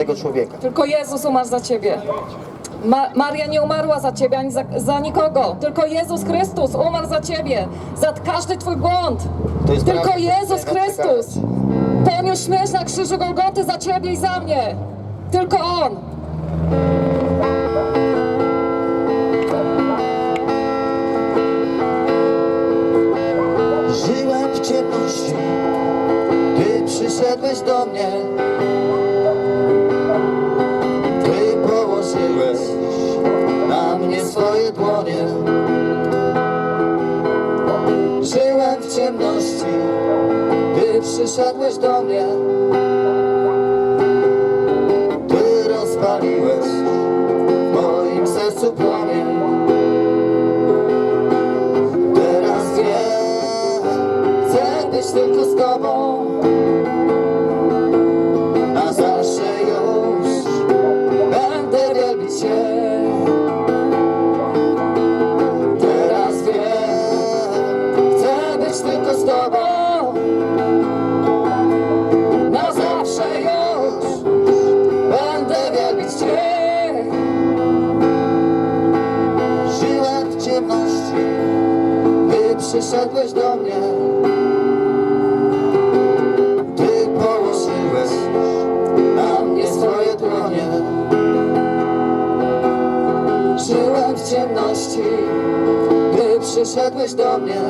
tego człowieka. Tylko Jezus umarł za ciebie. Ma Maria nie umarła za ciebie ani za, za nikogo. Tylko Jezus Chrystus umarł za ciebie. Za każdy twój błąd. Tylko prawda, Jezus Chrystus poniósł śmierć na krzyżu Golgoty za ciebie i za mnie. Tylko On. Moim Ty przyszedłeś do mnie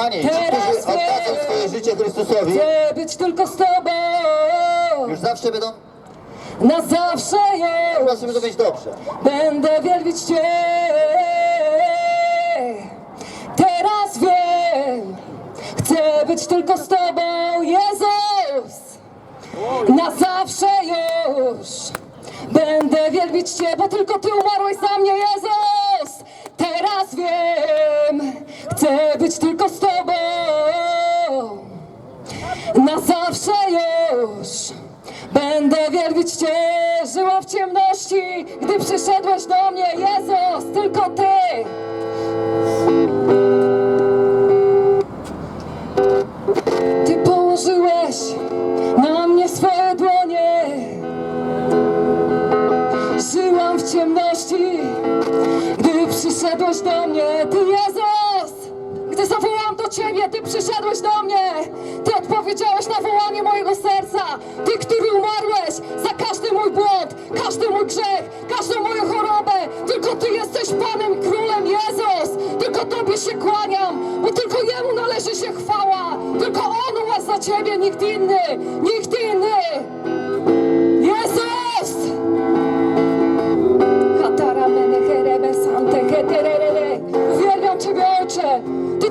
Kochani, ci, Teraz którzy oddadzą wiem. swoje życie Chrystusowi. Chcę być tylko z Tobą. Już zawsze będą, Na zawsze już prostu będą mieć dobrze. Będę wielbić Cię. Teraz wiem Chcę być tylko z Tobą Jezus. Na zawsze już Będę wielbić Cię, bo tylko Ty umarłeś za mnie, Jezus. Teraz wiem Chcę być tylko z Tobą na zawsze już Będę wielbić Cię Żyła w ciemności. Gdy przyszedłeś do mnie Jezus, tylko Ty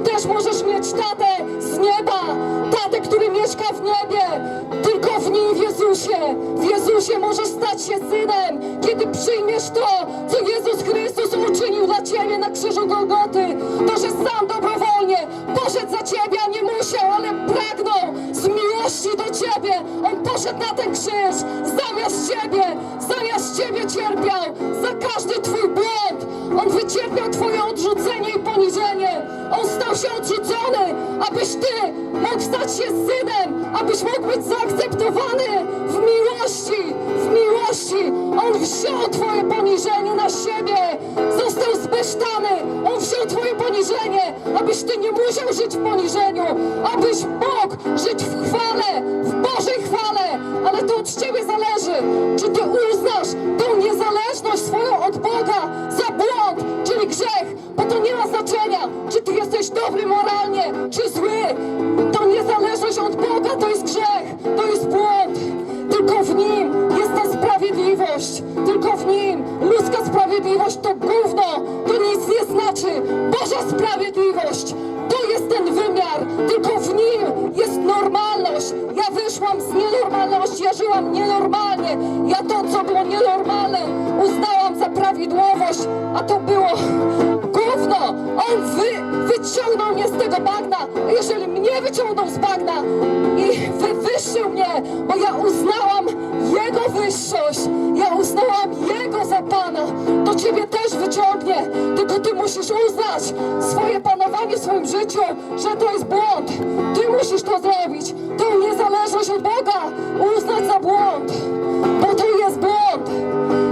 Ty też możesz mieć tatę z nieba. Tatę, który mieszka w niebie. Tylko w nim, w Jezusie. W Jezusie możesz stać się synem, kiedy przyjmiesz to, co Jezus Chrystus uczynił dla Ciebie na krzyżu Golgoty. To, że sam dobrowolnie poszedł za Ciebie, a nie musiał, ale pragnął z miłości do Ciebie. On poszedł na ten krzyż zamiast Ciebie, zamiast Ciebie cierpiał stać się synem, abyś mógł być zaakceptowany w miłości, w miłości. On wziął Twoje poniżenie na siebie, został zbesztany. On wziął Twoje poniżenie, abyś Ty nie musiał żyć w poniżeniu, abyś mógł żyć w dobry moralnie czy zły. To niezależność od Boga to jest grzech, to jest błąd. Tylko w Nim jest ta sprawiedliwość. Tylko w Nim ludzka sprawiedliwość to gówno, to nic nie znaczy. Boża sprawiedliwość to jest ten wymiar. Tylko w Nim jest normalność. Ja wyszłam z nienormalności, ja żyłam nienormalnie. Ja to, co było nienormalne, uznałam za prawidłowość, a to było gówno. On wy wyciągnął mnie z tego bagna, jeżeli mnie wyciągnął z bagna i wywyższył mnie, bo ja uznałam Jego wyższość, ja uznałam Jego za Pana, to Ciebie też wyciągnie, tylko Ty musisz uznać swoje panowanie w swoim życiu, że to jest błąd. Ty musisz to zrobić, tą niezależność od Boga uznać za błąd, bo to jest błąd.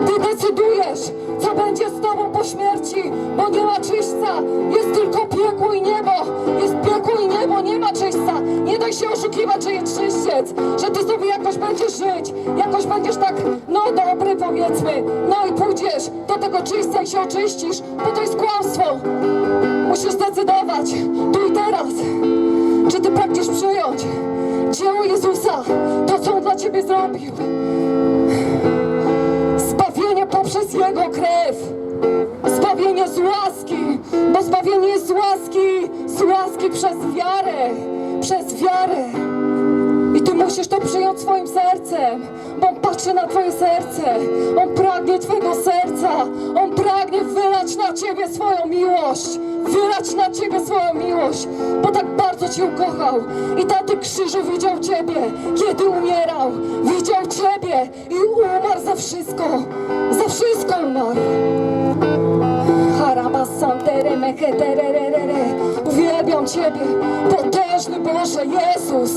Ty decydujesz, co będzie z Tobą po śmierci, bo nie ma czyśćca. Piekło i niebo. Jest piekło i niebo, nie ma czyśćca. Nie daj się oszukiwać, że jest czyściec, że Ty sobie jakoś będziesz żyć, jakoś będziesz tak, no dobry powiedzmy, no i pójdziesz do tego czyśćca i się oczyścisz, bo to jest kłamstwo. Musisz zdecydować, tu i teraz, czy Ty pragniesz przyjąć dzieło Jezusa, to co On dla Ciebie zrobił. Zbawienie poprzez Jego krew. Zbawienie z łaski, bo zbawienie jest z łaski, z łaski przez wiarę, przez wiarę. I Ty musisz to przyjąć swoim sercem, bo On patrzy na Twoje serce. On pragnie Twojego serca. On pragnie wylać na Ciebie swoją miłość. Wylać na Ciebie swoją miłość, bo tak bardzo Cię ukochał. I taty krzyżu widział Ciebie, kiedy umierał. Widział Ciebie i umarł za wszystko. Za wszystko umarł. Harabasantere meketererere Uwielbiam Ciebie, potężny Boże Jezus.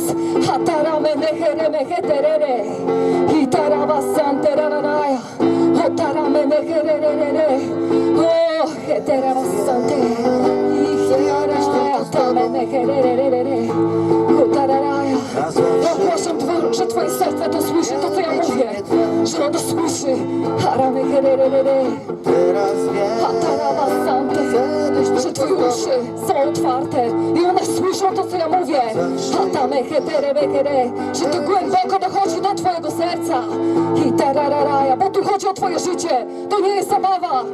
Hatarame nehere meketerere. Hitarabasanteraraja Hotarame nehererere O heterabasante. Ihiaraja Tame nehererere Hotararaja Ogłaszam, Twoje- że Twoje serce to słyszy, to co ja mówię. Że ono słyszy. Harame hererere Wiem, Hatarabasante, że Twoje uszy są otwarte i one słyszą to, co ja mówię. Hatameheterebekere, że to głęboko dochodzi do Twojego serca. Hitarararaja, bo tu chodzi o Twoje życie. To nie jest zabawa.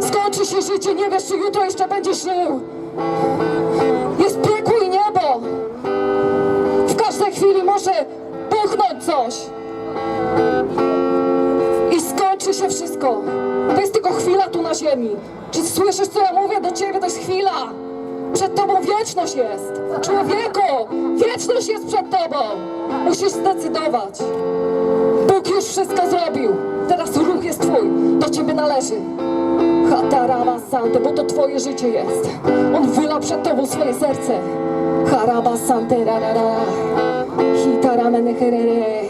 Skończy się życie, nie wiesz, czy jutro jeszcze będziesz żył. Jest piekło i niebo. W każdej chwili może buchnąć coś. I skończy się wszystko. Tylko chwila tu na ziemi. Czy słyszysz, co ja mówię do ciebie? To jest chwila. Przed tobą wieczność jest. Człowieku, wieczność jest przed tobą. Musisz zdecydować. Bóg już wszystko zrobił. Teraz ruch jest twój. Do ciebie należy. Hatarama Sante, bo to twoje życie jest. On wylał przed tobą swoje serce. Haraba Sante, rarara. Hitarame herere.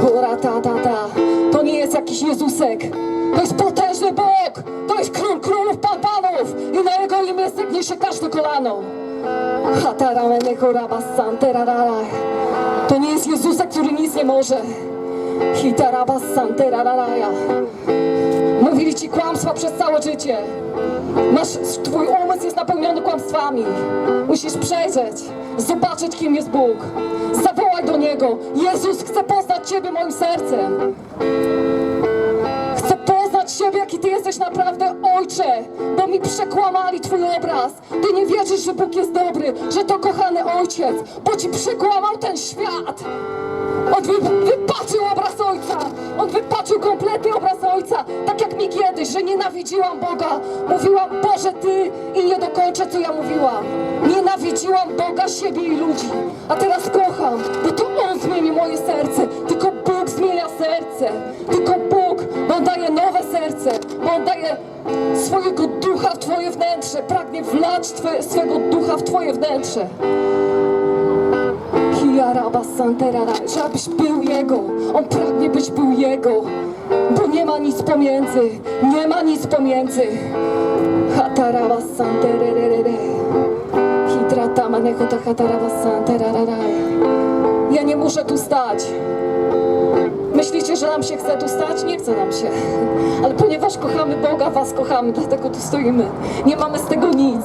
Hura ta ta ta. Nie jest jakiś Jezusek. To jest potężny Bóg. To jest król królów, pan panów. I na jego imię stygnie się każde kolano. To nie jest Jezusek, który nic nie może. Hitaraba Sante, rarara. Mówili ci kłamstwa przez całe życie. Masz, twój umysł jest napełniony kłamstwami. Musisz przejrzeć, zobaczyć, kim jest Bóg. Zawołaj do Niego. Jezus chce poznać Ciebie moim sercem. Chcę poznać Ciebie, jaki Ty jesteś naprawdę Ojcze, bo mi przekłamali Twój obraz. Ty nie wierzysz, że Bóg jest dobry, że to kochany Ojciec, bo Ci przekłamał ten świat. On wy, wypaczył obraz Ojca. On wypaczył kompletnie obraz Ojca. Tak jak mi kiedyś, że nienawidziłam Boga. Mówiłam, Boże, Ty i nie dokończę, co ja mówiłam. Nienawidziłam Boga, siebie i ludzi. A teraz kocham, bo to On zmieni moje serce. Tylko Bóg zmienia serce. Tylko Bóg, On daje nowe serce. On daje swojego ducha w Twoje wnętrze. Pragnie wlać twoje, swego ducha w Twoje wnętrze. Kiaraba Santerara, żebyś był Jego. On pragnie, byś był Jego. Bo nie ma nic pomiędzy. Nie ma nic pomiędzy. Hataraba Santerere. Hidratama nechota hataraba Santerara. Ja nie muszę tu stać. Myślicie, że nam się chce tu stać? Nie chce nam się. Ale ponieważ kochamy Boga, Was kochamy, dlatego tu stoimy. Nie mamy z tego nic.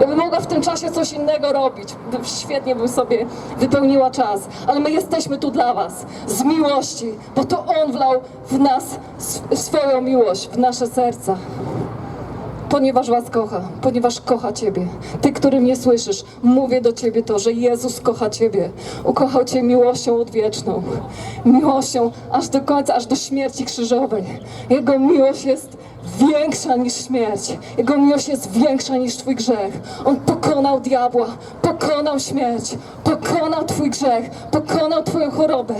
Ja bym mogła w tym czasie coś innego robić. Świetnie bym sobie wypełniła czas. Ale my jesteśmy tu dla Was. Z miłości. Bo to On wlał w nas sw- swoją miłość, w nasze serca. ponieważ was kocha, ponieważ kocha Ciebie. Ty, który mnie słyszysz, mówię do Ciebie to, że Jezus kocha Ciebie. Ukochał Cię miłością odwieczną, miłością aż do końca, aż do śmierci krzyżowej. Jego miłość jest większa niż śmierć. Jego miłość jest większa niż Twój grzech. On pokonał diabła, pokonał śmierć, pokonał Twój grzech, pokonał Twoją chorobę.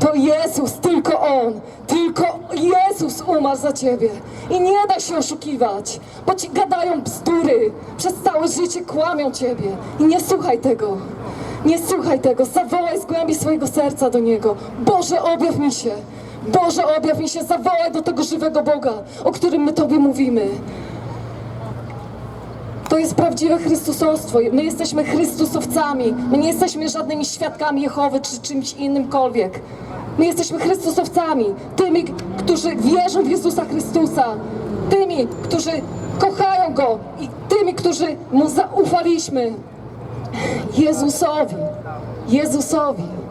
To Jezus, tylko On, tylko Jezus umarł za Ciebie. I nie da się oszukiwać, bo Ci gadają bzdury. Przez całe życie kłamią Ciebie. I nie słuchaj tego. Nie słuchaj tego. Zawołaj z głębi swojego serca do Niego. Boże, objaw mi się. Boże, objaw mi się, zawołaj do tego żywego Boga, o którym my Tobie mówimy. To jest prawdziwe Chrystusostwo. My jesteśmy Chrystusowcami. My nie jesteśmy żadnymi świadkami Jehowy czy czymś innymkolwiek. My jesteśmy Chrystusowcami. Tymi, którzy wierzą w Jezusa Chrystusa. Tymi, którzy kochają Go i tymi, którzy Mu zaufaliśmy. Jezusowi. Jezusowi.